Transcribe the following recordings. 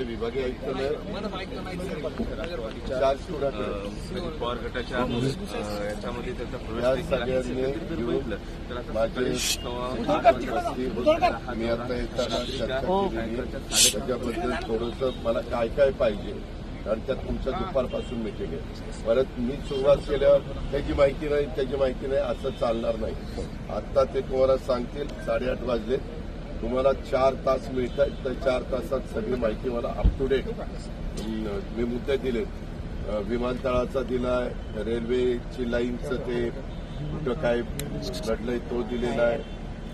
आहे विभागीय आयुक्त चार स्टुडंट अजित पवार गटाच्या याच्यामध्ये त्याचा प्रवेश मी आता येताना त्याच्याबद्दल थोडंसं मला काय काय पाहिजे कारण त्यात तुमच्या दुपारपासून मिटिंग आहे. परत मी सुरुवात केल्यावर त्याची माहिती नाही त्याची माहिती नाही असं चालणार नाही. आता ते तुम्हाला सांगतील साडेआठ वाजले. तुम्हाला चार तास मिळत आहेत तर चार तासात सगळी माहिती मला अप टू डेट मी मुद्दे दिलेत. विमानतळाचा दिलाय रेल्वेची लाईनचं ते कुठं काय घडलंय तो दिलेला आहे.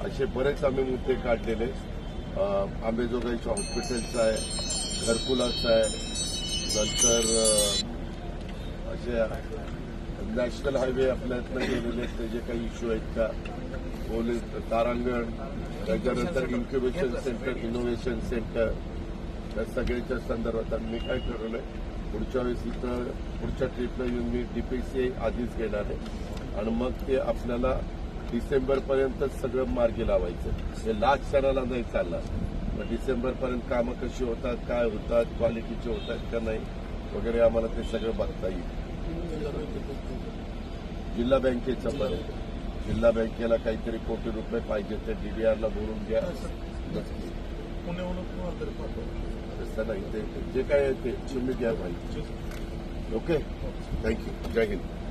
असे बरेच आम्ही मुद्दे काढलेले. आंबेजोगाईच्या हॉस्पिटलचा आहे घरकुलाचा आहे नंतर असे नॅशनल हायवे आपल्यातनं गेलेले ते जे काही इश्यू आहेत का? पोलीस तारांगण त्याच्यानंतर इन्क्युबेशन सेंटर इनोव्हेशन सेंटर त्या सगळ्याच्या संदर्भात मी काय ठरवलंय पुढच्या वेळेस इथं पुढच्या ट्रीपला येऊन मी डीपीसी आधीच घेणार आहे. आणि मग ते आपल्याला डिसेंबरपर्यंतच सगळं मार्गी लावायचं. हे लास्ट क्षणाला नाही चालणार. मग डिसेंबरपर्यंत कामं कशी होतात काय होतात क्वालिटीचे होतात का नाही वगैरे आम्हाला ते सगळं बघता येईल. जिल्हा बँकेचं पण. जिल्हा बँकेला काहीतरी कोटी रुपये पाहिजे ते डीडीआरला भरून घ्या नाही ते जे काय आहे ते तुम्ही घ्या पाहिजे ओके थँक्यू जय हिंद